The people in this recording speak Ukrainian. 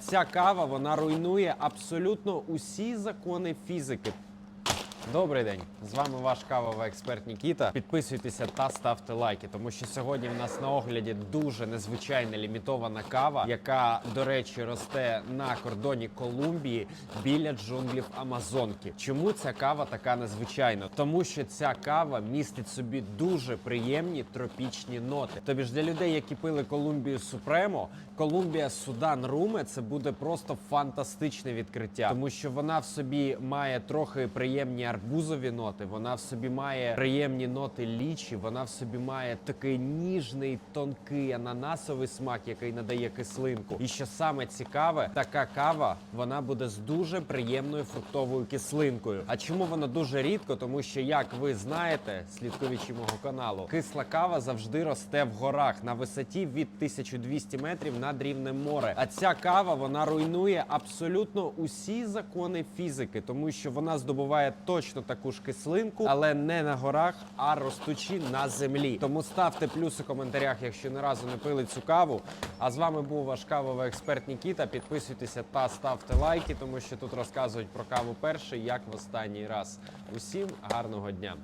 Ця кава вона руйнує абсолютно усі закони фізики. Добрий день, з вами ваш кавовий експерт Нікіта. Підписуйтеся та ставте лайки, тому що сьогодні в нас на огляді дуже незвичайна лімітована кава, яка, до речі, росте на кордоні Колумбії біля джунглів Амазонки. Чому ця кава така незвичайна? Тому що ця кава містить собі дуже приємні тропічні ноти. Тобі ж для людей, які пили Колумбію Супремо, Колумбія Судан Руме це буде просто фантастичне відкриття, тому що вона в собі має трохи приємні арбузові ноти. Вона в собі має приємні ноти лічі. Вона в собі має такий ніжний, тонкий ананасовий смак, який надає кислинку. І що саме цікаве, така кава вона буде з дуже приємною фруктовою кислинкою. А чому вона дуже рідко? Тому що, як ви знаєте, слідковичі мого каналу, кисла кава завжди росте в горах на висоті від 1200 метрів над рівнем моря. А ця кава вона руйнує абсолютно усі закони фізики, тому що вона здобуває точно таку ж кислинку, але не на горах, а ростучи на землі. Тому ставте плюси в коментарях, якщо не разу не пили цю каву. А з вами був ваш кавовий експерт Нікіта. Підписуйтеся та ставте лайки, тому що тут розказують про каву перший, як в останній раз. Усім гарного дня!